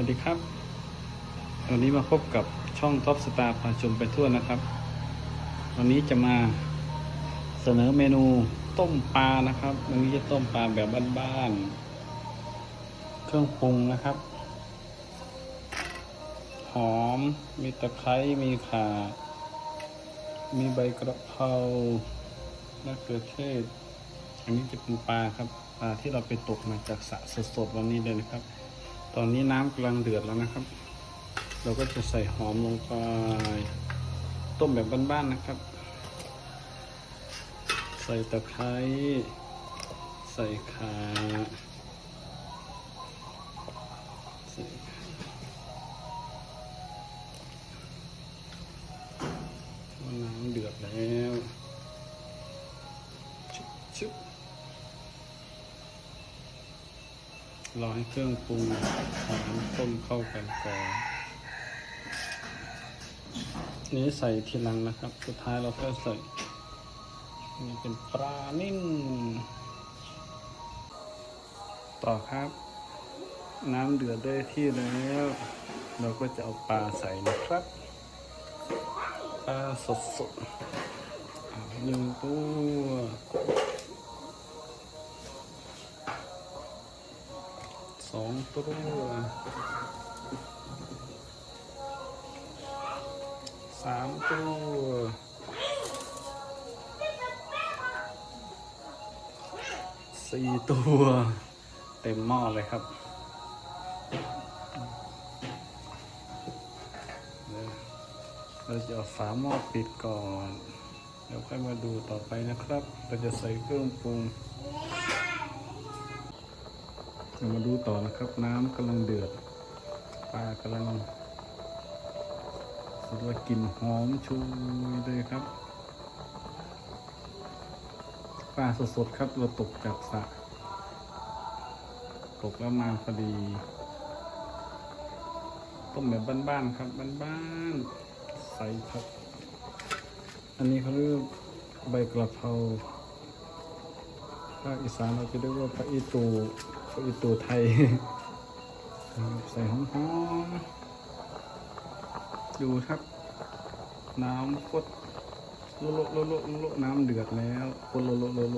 วัสดีครับ วันนี้มาพบกับช่องท็อปสตาร์พาชมไปทั่วนะครับ วันนี้จะมาเสนอเมนูต้มปลานะครับ วันนี้จะต้มปลาแบบบ้านๆ เครื่องปรุงนะครับ หอม มีตะไคร้ มีข่า มีใบกระเพรามะเขือเทศ อันนี้จะเป็นปลาครับ ปลาที่เราไปตกมาจากสระสดๆวันนี้เลยนะครับ อนนี้น้ำกำลังเดือดแล้วนะครับ เราก็จะใส่หอมลงไปต้มแบบบ้านๆนะครับ ใส่ตะไคร้ใส่ข่าใส่ข่าน้ำเดือดแล้ว ชุบชุบ รอให้เครื่องปรุงหอมต้มเข้ากันก่อนนี้ใส่ทีหลังนะครับ สุดท้ายเราก็ใส่นี่เป็นปลานิ่มต่อครับ น้ำเดือดได้ที่แล้ว เราก็จะเอาปลาใส่นะครับ ปลาสดๆหนึ่งตัว สองตัวสามตัวสี่ตัว เต็มหม้อเลยครับเราจะเอาฝาหม้อปิดก่อนเดี๋ยวค่อยมาดูต่อไปนะครับ เราจะใส่เครื่องปรุง เรามาดูต่อนะครับ น้ำกำลังเดือดปลากำลังสุดว่ากลิ่นหอมชุยเลยครับปลาสดๆครับเราตกจากสระตกแล้วมาพอดีต้มแบบบ้านๆครับบ้านๆใส่ครับอันนี้เขาเรียกใบกระเพราภาคอีสานเราจะเรียกว่าพระอีตู พระอีตูไทย ใส่หอมๆดูครับ น้ำกดโลโลโลโลโลน้ำเดือดแล้วกดโลโลโลโล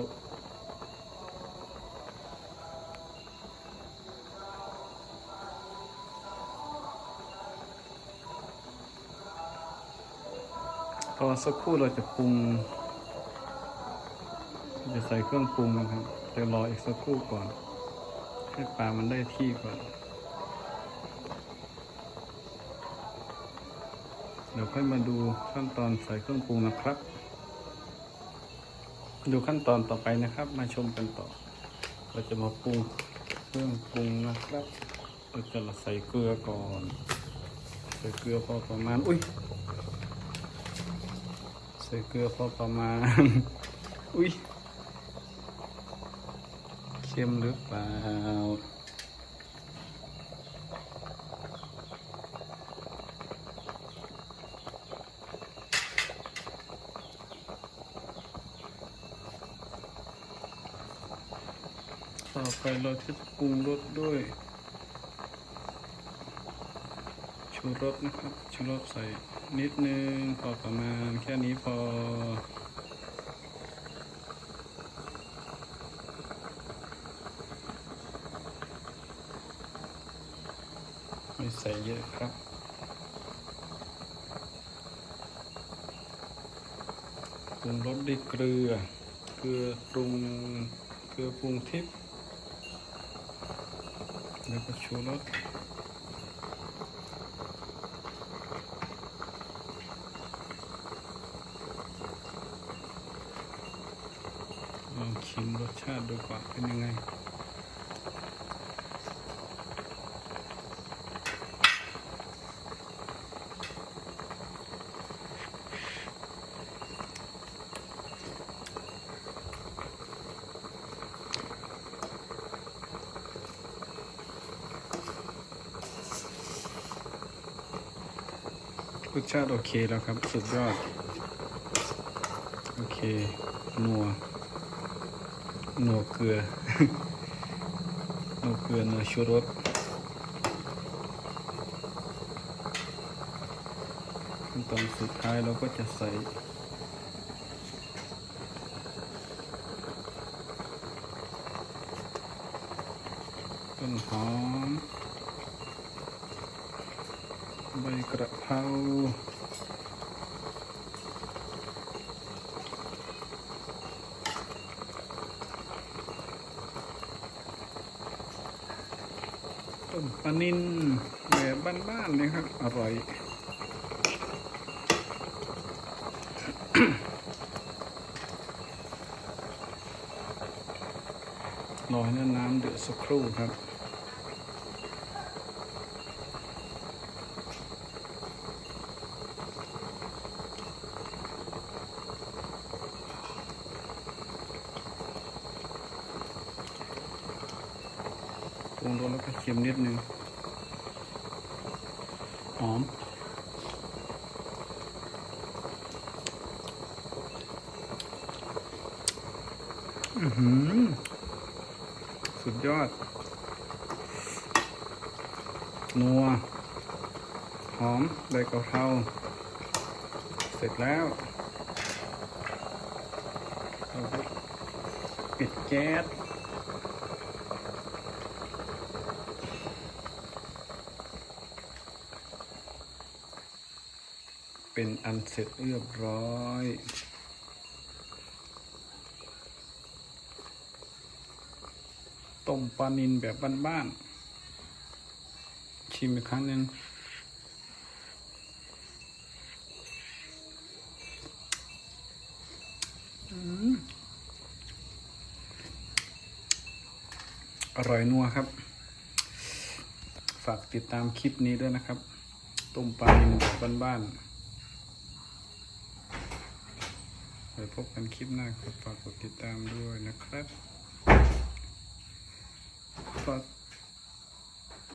พอสักครู่เราจะปรุง จะใส่เครื่องปรุงนะครับ จะรออีกสักครู่ก่อน ให้ปลามันได้ที่ก่อน เดี๋ยวค่อยมาดูขั้นตอนใส่เครื่องปรุงนะครับ ดูขั้นตอนต่อไปนะครับ มาชมกันต่อ เราจะมาปรุงเครื่องปรุงนะครับ เราจะใส่เกลือก่อน ใส่เกลือพอประมาณ อุ้ย ใส่เกลือพอประมาณ อุ้ย เค็มหรือเปล่า ต่อไปเราจะปรุงรสด้วย ชูรสนะครับ ชูรสใส่นิดนึงพอประมาณแค่นี้พอ ใส่เยอะครับปรุงรสด้วยเกลือ เกลือปรุง เกลือปรุงทิพย์แล้วก็ชูรสลองชิมรสชาติดูก่อนเป็นยังไง รสชาติโอเคแล้วครับ สุดยอด โอเค นัว นัวเกลือ นัวเกลือ นัวชูรส ขั้นตอนสุดท้ายเราก็จะใส่ต้นหอม ใบกระเพราต้มปลานินแบบบ้านๆเลยครับ อร่อยรอให้น้ำเดือดสักครู่ครับ ปรุงรสแล้วก็เค็มนิดนึงหอมอือหือสุดยอด นัว หอมใบกะเพราเสร็จแล้วปิดแก๊ส เป็นอันเสร็จเรียบร้อยต้มปลานินแบบบ้านๆ ชิมอีกครั้งหนึ่งอืมอร่อยนัวครับ ฝากติดตามคลิปนี้ด้วยนะครับ ต้มปลานินแบบบ้านๆไว้พบกันคลิปหน้าครับฝากกดติดตามด้วยนะครับฝาก